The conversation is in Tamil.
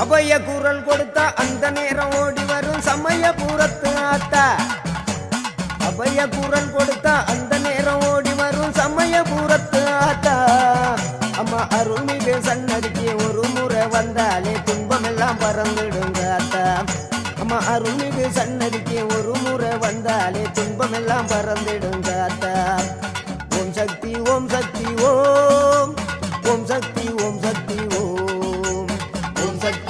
அபய குரல் கொடுத்தா அந்த நேரம் ஓடி வரும் சமய பூரத்து ஆத்தா. அபய குரல் கொடுத்தா அந்த நேரம் ஓடி வரும் சமய பூரத்து ஆத்தா. அம்மா அருள்மிகு சன்னதிக்கு ஒரு முறை வந்தாலே துன்பமெல்லாம் பறந்துடுங்க ஆத்தா. அம்மா அருள்மிகு சன்னதிக்கு ஒரு முறை வந்தாலே துன்பமெல்லாம் பறந்துடுங்க ஆத்தா. ஓம் சக்தி ஓம் சக்தி ஓம். ஓம் சக்தி